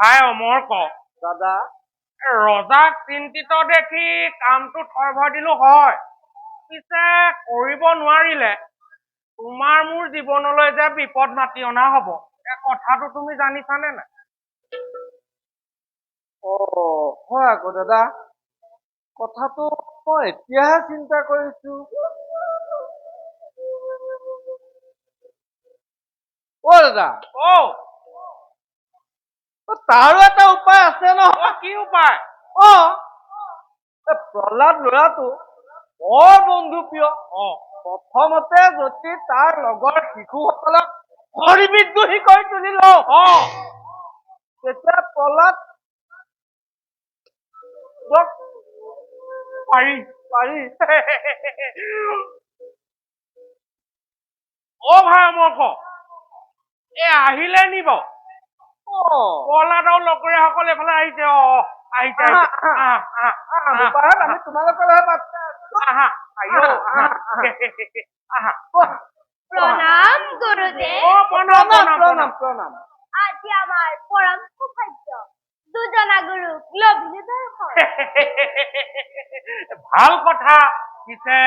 ভাই অমৰ ক। দাদা। ৰজাক চিন্তিত দেখি কামটো থৰভৰ দিলো হয়। পিছে কৰিব নোৱাৰিলে তোমাৰ মোৰ জীৱনলৈ যে বিপদ মাতি অনা হব এই কথাটো তুমি জানিছানে নাই? অ হয় আকৌ দাদা। কথাটো মই এতিয়াহে চিন্তা কৰিছো। অ দাদা। অ, তাৰো এটা উপায় আছে ন? অ, কি উপায়? অ এই প্ৰহ্লাদ ল'ৰাটো বৰ বন্ধুপ্ৰিয় অ। প্ৰথমতে যদি তাৰ লগৰ শিশুসকলক হৰিবিদ্ৰোহী কৰি তুলি লওঁ। অ। তেতিয়া প্ৰহ্লাদ পাৰি পাৰি। অ ভাই অমৰ ক এ আহিলে নি বাৰু? অ প্ৰহ্লাদৰ লগৰীয়াসকল এইফালে আহিছে অ আহিছে আমি তোমালোকৰ লগত পাতি আছো। আহা আইও আহা, প্ৰণাম প্ৰণাম প্ৰণাম প্ৰণাম প্ৰণাম। প্ৰণাম। আজি আমাৰ পৰম সৌভাগ্য। দুজনা গুৰুক লভিলে দৰ্শন ভালো কথা পিছে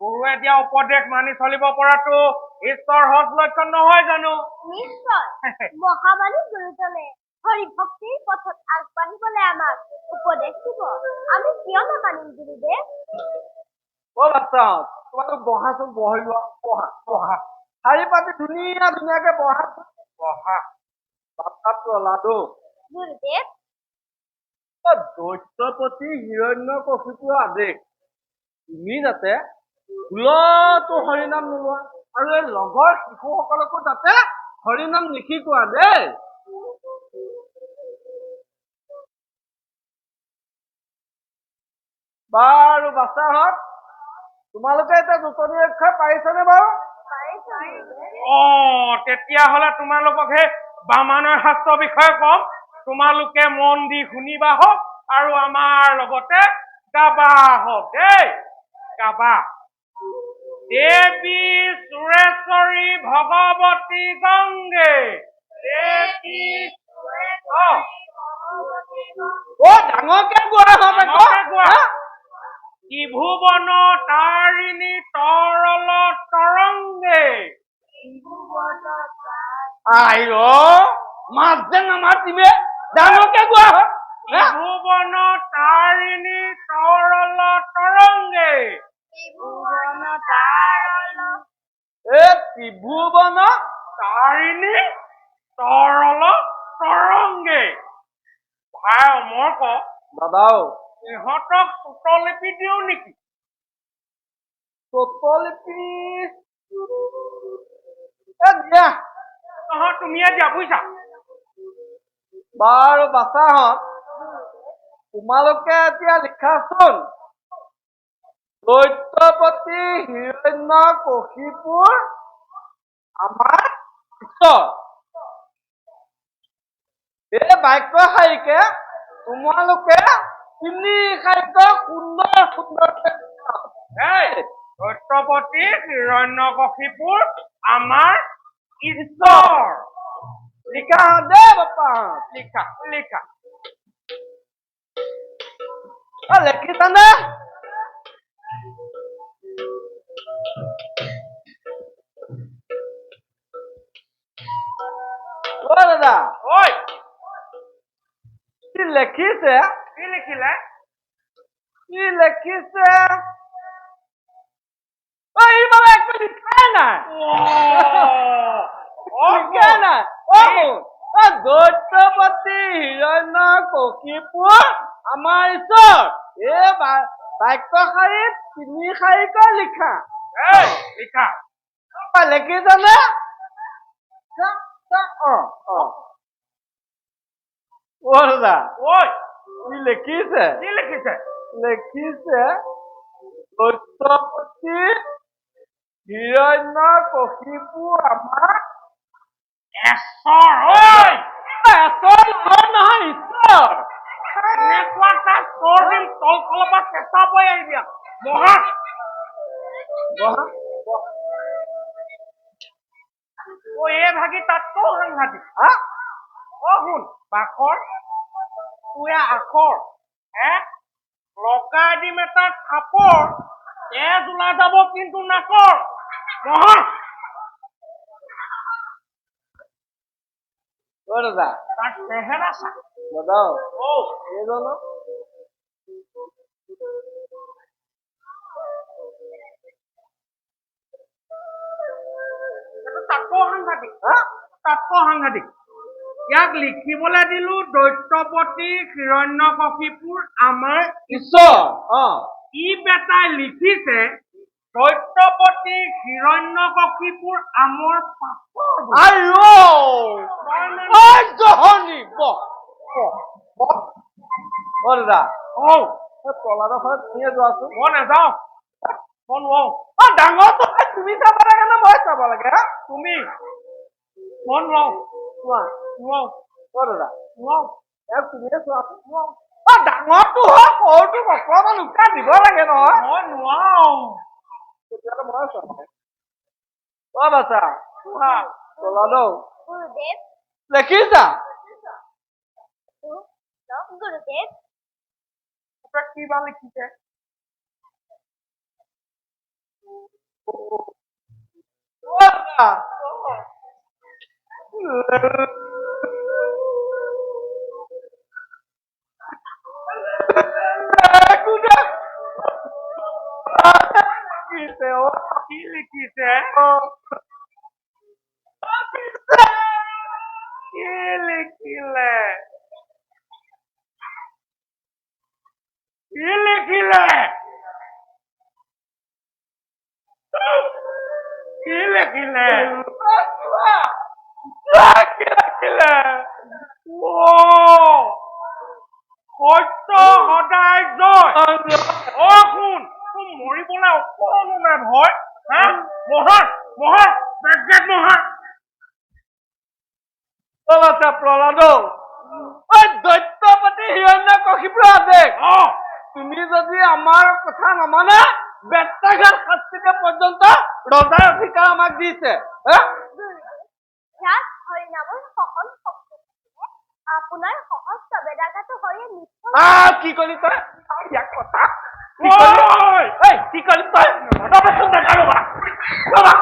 গুৰুৱে দিয়া উপদেশ মানি চলিব পৰাটো ঈশ্বৰ সৎ লক্ষণ নহয় জানো? নিশ্চয়। মহামানৱ গুৰুজনে হৰি ভক্তিৰ পথত আগবাঢ়িবলৈ আমাক উপদেশ দিব। আমি কিয় নামানিম গুৰুদেৱ? অ বাচ্চাহঁত তোমালোক বহাচোন বহি লোৱা বহা বহা। শাৰী পাতি ধুনীয়া ধুনীয়াকে বহা। বহা। বাচ্চা প্ৰহ্লাদো গুৰুদেৱ? দৈত্যপতি হিৰণ্য কশিপুৰ আদেশ। তুমি যাতে ভুলতো হৰিনাম নোলোৱা। আৰু এই লগৰ শিশুসকলকো যাতে হৰিনাম নিশিকোৱা দেই বাৰু বাচ্চাহঁত তোমালোকে এতিয়া দুটনি অক্ষৰ পাৰিছানে বাৰু? অ তেতিয়াহ'লে তোমালোকক সেই বামানৰ শাস্ত্ৰৰ বিষয়ে কম। তোমালোকে মন দি শুনিবা হওক আৰু আমাৰ লগতে গাবা হওক দেই। গাবা। দেৱী সুৰেশ্বৰী ভগৱতী গংগে দেৱী অ ডাঙৰকে গোৱা হয় ডাঙৰকে গোৱা। হা? ত্ৰিভুৱন তাৰিণী তৰল তৰংগে আই অ মাছ যে নামাতিবে ডাঙৰকে গোৱা হয় হা? ত্ৰিভুৱন তাৰিণী তৰল তৰংগে এ ত্ৰিভুৱন তাৰিণী তৰল তৰংগে ভাই অমৰ ক? দাদাও। ইহঁতক চুতলিপি দিওঁ নেকি? চতলিপি এ দিয়া। নহয় তুমিয়ে দিয়া বুজিছা বাৰু বাচাহঁত তোমালোকে এতিয়া লিখাচোন। দৈত্যপতি হিৰণ্য কশিপুৰ, আমাৰ ঈশ্বৰ। এই বাক্য শাৰীকে তোমালোকে তিনি শাৰীকে সুন্দৰ সুন্দৰকে লিখা। এই সত্যপতি হিৰণ্যকশিপুৰ আমাৰ ঈশ্বৰ। লিখা দেই বাপা, লিখা লিখা। লিখিছানে? অ দাদা ঐ কি লিখিছে? কি লিখিলে? কি লিখিছে? দৈত্যপতি হিৰণ্য কশিপুৰ আমাৰ ঈশ্বৰ। এই বাক্য শাৰীত তিনি শাৰীকৈ লিখা। ঐ কি লিখিছে কি লিখিছে লিখিছে দৈত্যপতি হিৰণ্য কশিপু আমাৰ ঈশ্বৰ ঐ এচৰ নহয় ঈশ্বৰ এনেকুৱা এটা চৰ দিম তল ফালৰ পৰা চেঁচা পৰি আহিবি আৰু। বহা। বহা, বহা। ভাগি তাতকৈ সাংঘাতিক হা? অ শুন বাখৰ তোৰ আখৰ। হে লগাই দিম এটা থাপৰ। তেজ ওলাই যাব কিন্তু নাকৰ। নহয় দাদা তাৰ চেহেৰা চা। দাদা অ এইজনো অসংঘাতিক ইয়াক লিখিবলৈ দিলো দৈত্যপতি হিৰণ্য কশিপুৰ আমাৰ ঈশ্বৰ। ই বেটাই লিখিছে দৈত্যপতি হিৰণ্য কশিপুৰ আমাৰ পাপৰী তলাডোখৰত মই নাযাওঁ। মই নোৱাওঁ অ ডাঙৰ তুমি চাব লাগে নে মই চাব লাগে তুমি? হা তুমি মই নোৱাৰো চোৱা নোৱাৰো অ দাদা নোৱাৰো এক তুমিয়ে চোৱাচোন অ ডাঙৰটো হয় সৰুটোক অকণমান উৎসাহ দিব লাগে নহয় মই নোৱাৰো তেতিয়াহ'লে মই চাম অ বাচা চোৱা প্ৰহ্লাদক গুৰুদেৱ দেখিছা গুৰুদেৱ তই কি বা লিখিছে অ দাদা কোনে কিছে অ কি লিখিছে কি লিখিলে কি লিখিলে কি লিখিলে কি লিখিলে অ' সত্য সদায় জয় অ শুন তোৰ মৰিবলৈ অকণো নাই ভয় হা মহা মহা বেগ বেগ মহা প্ৰহ্লাদ ঐ দৈত্যপতি হিৰণ্য কশিপুৰ আছে তুমি যদি আমাৰ কথা নামানা বেত্ৰাঘাত শাস্তিকে পৰ্যন্ত ৰজাৰ অধিকাৰ আমাক দিছে হা? ইয়াত হৰিনামৰ সহজ শক্তি আপোনাৰ সহজ বেদাগাটো হৰিয়ে নিশ্চয় আহ, কি কলি তই? ইয়াক কথা। কি কলি? তই? ৰবাচোন দাদা ৰবা ৰবা।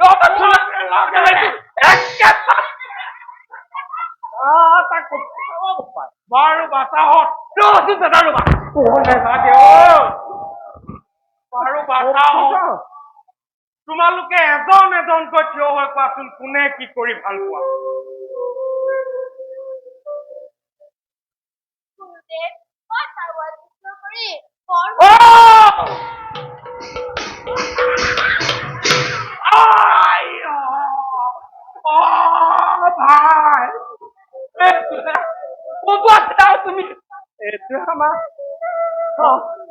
ৰবাচোন। বাৰু বাচাহত ৰবাচোন দাদা ৰবা। বাৰু বাচাহত তোমালোকে এজন এজনকৈ থিয় হৈ কোৱাচোন কোনে কি কৰি ভালো পোৱা? ভাই। ক'তো তুমি?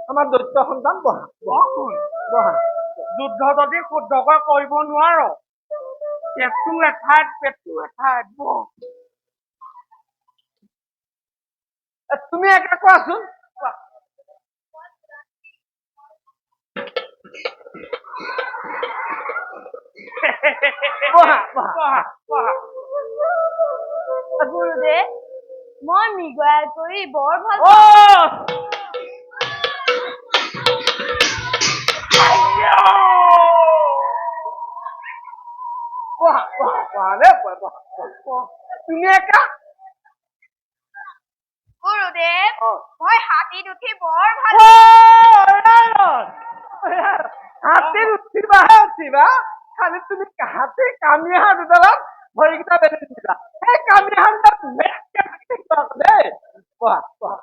আমাৰ দৈত্য সন্তান বহা শুন বহা। যুদ্ধ যদি শুদ্ধকৈ কৰিব নোৱাৰ। পেটটো এঠাইত পেটটো এঠাইত তুমি একে কোৱাচোন। গুৰুদেৱ মই মৃগয়াল কৰি বৰ ভাল অ! তুমি একা অ। মই হাতীত উঠি বৰ ভালো। হাতীত উঠিবাহে উঠিবা। খালি তুমি হাতী কামি অহা দুডালত ভৰিকেইটা বেলি দিবা সেই কামি থাকি থাকিবা দেই। বহা বহা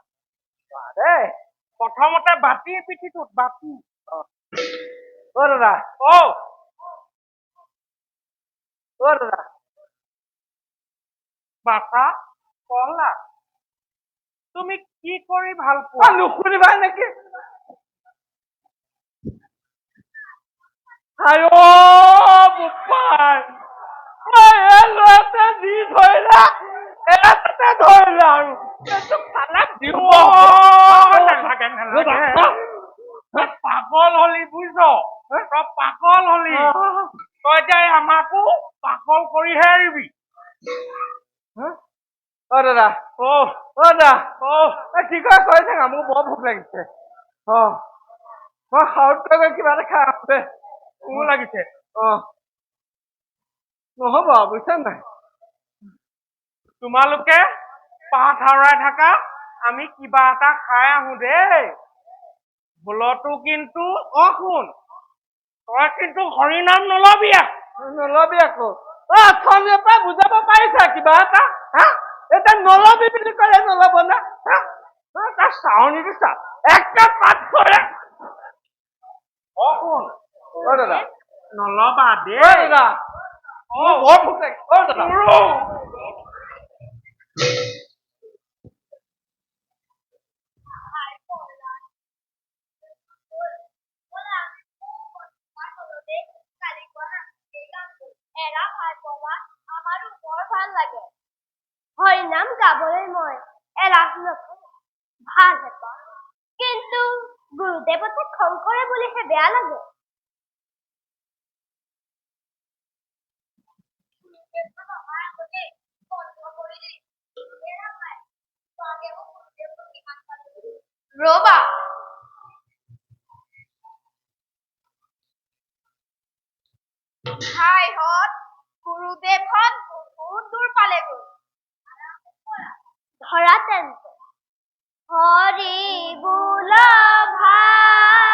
বহা দেই। প্ৰথমতে বাতি পিঠিটোত বাতি। অ। অ দাদা। অ। দাদা বাচা কলা তুমি কি কৰি ভালো পোৱা নুশুনিবা নেকি অ বোপাই ল'ৰাটোৱে যি ধৰিলা এটাতে ধৰিলা আৰু অ, নালাগে নালাগে দাদা। অ দাদা। অ কি কয় কৈ থাকা মোক বৰ ভোক লাগিছে। অ মই খাওঁতে গৈ কিবা এটা খাই দে মোৰ লাগিছে। অ নহ'ব বুজিছা নাই? তোমালোকে পাত হাৰাই থাকা আমি কিবা এটা খাই আহো দেই। ভুলতো কিন্তু অ শুন। তই কিন্তু হৰিনাম নলবি নলবি আকৌ। অ পৰা বুজাব পাৰিছা কিবা এটা? হা? এতিয়া নলবি বুলি করে নল'ব না? হা অ, তাৰ চাউনীটো চা একে পাত করে। অ শুন অ দাদা। নলবা দে দেই দাদা। অ দাদা। ৰবা ভাইহঁত গুৰুদেৱহঁত বহুত দূৰ পালেগৈ ধৰা তেন্তে হৰি বোল ভাই।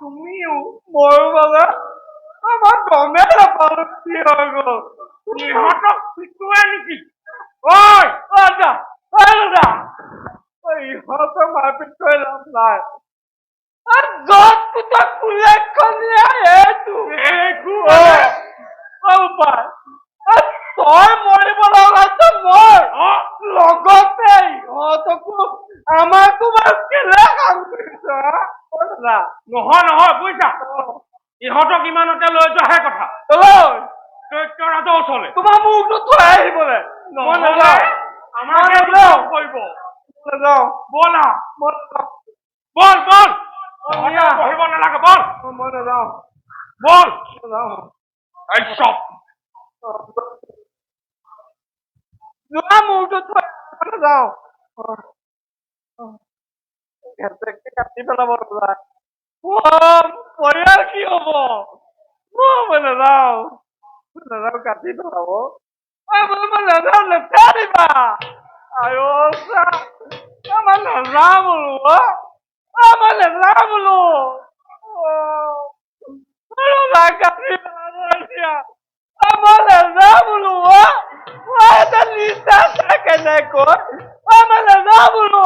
তুমিও আমাৰ গমেই নাপালো কি হৈ তুমি ইহঁতক পিটুৱাই নেকি ঐ ঐ দাদা ঐ দাদা ঐ, ইহঁতক মাৰপিট কৰি লাভ নাই এই য'ত পুতক কুলেখনীয়া এইটো এইটো ঐ, মানে- ঐ উপায় এই তই মৰিব লগাইছ মই অ লগতে ইহঁতকো আমাকো বাৰু কেলে কাম কৰিছ হা? ঐ দাদা নহয় নহয় বুজিছা ইমানতে লৈ যোৱাহে কথা। দৈত্য ৰাজৰ ওচৰলৈ। তোমাৰ মূৰটো থৈ আহিবলৈ মই নাযাওঁ। আমাকে নাযাওঁ। কৰিব। নাযাওঁ। ব'লা। বল বল। অ, নালাগে। বল। মই নাযাওঁ। বল। নাযাওঁ। চব যোৱা মূৰটো থৈ নাযাওঁ। কাটি পেলাব নাযায় পৰিয়াল কি হব? মই নাযাওঁ মই নাযাওঁ কাটি পেলাব ঐ, মই মই নাযাওঁ লেতেৰা দিবা আইঅ চা ঐ, মই নাযাওঁ বোলো অ ঐ, মই নাযাওঁ বোলো অ, ৰ'বা, কাটি পেলাব এতিয়া ঐ, মই নাযাওঁ বোলো অ ঐ, এটা নিচা আছে কেনেকৈ ঐ, মই নাযাওঁ বোলো